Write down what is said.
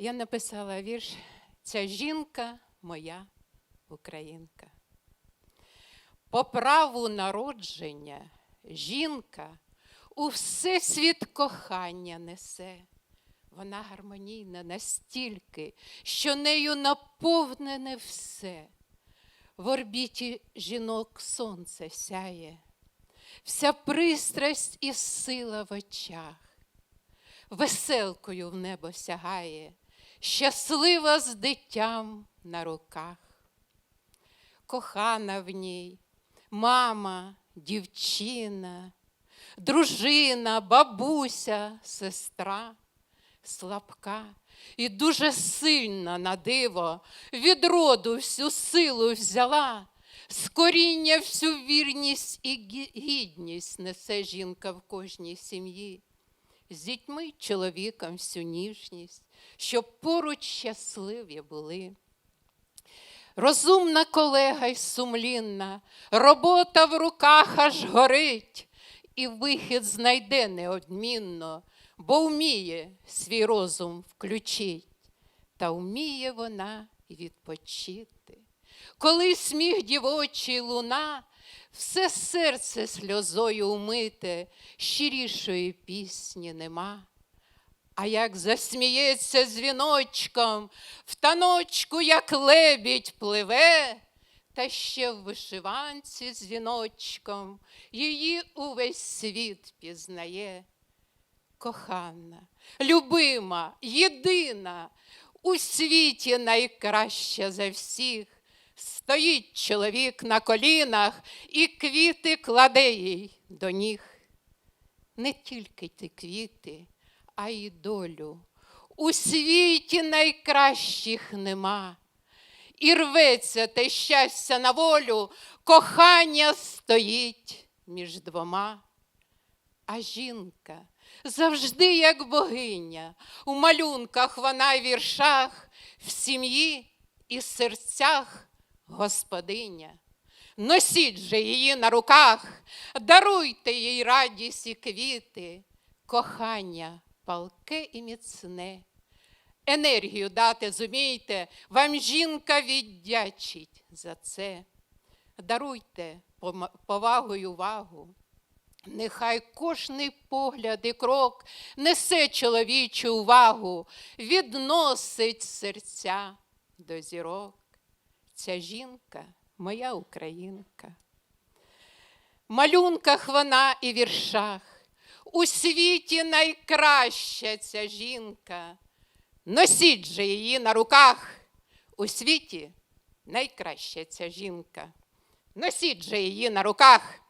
я написала вірш Ця жінка моя українка. По праву народження жінка у всесвіт кохання несе. Вона гармонійна настільки, що нею наповнене все. В орбіті жінок сонце сяє, вся пристрасть і сила в очах, веселкою в небо сягає, щаслива з дитям на руках. Кохана в ній, мама, дівчина, дружина, бабуся, сестра, слабка і дуже сильна на диво, від роду всю силу взяла, з коріння всю вірність і гідність несе жінка в кожній сім'ї, з дітьми чоловіком всю ніжність, щоб поруч щасливі були. Розумна колега й сумлінна, робота в руках аж горить, і вихід знайде неодмінно, бо вміє свій розум включить, та вміє вона відпочити. Коли сміх дівочий луна, все серце сльозою умите, щирішої пісні нема. А як засміється дзвіночком, в таночку, як лебідь пливе, та ще в вишиванці з віночком її увесь світ пізнає. Кохана, любима, єдина, у світі найкраща за всіх. Стоїть чоловік на колінах і квіти кладе їй до ніг не тільки ті квіти, а й долю. У світі найкращих нема. І рветься те щастя на волю, кохання стоїть між двома. А жінка завжди як богиня, у малюнках вона й віршах, в сім'ї і серцях господиня. Носіть же її на руках, даруйте їй радість і квіти, кохання палке і міцне. Енергію дати зумійте, вам жінка віддячить за це. Даруйте повагу й увагу. Нехай кожний погляд і крок несе чоловічу увагу, відносить серця до зірок. Ця жінка моя українка. В малюнках вона і віршах. У світі найкраща ця жінка. Носіть же її на руках. У світі найкраща ця жінка. Носіть же її на руках.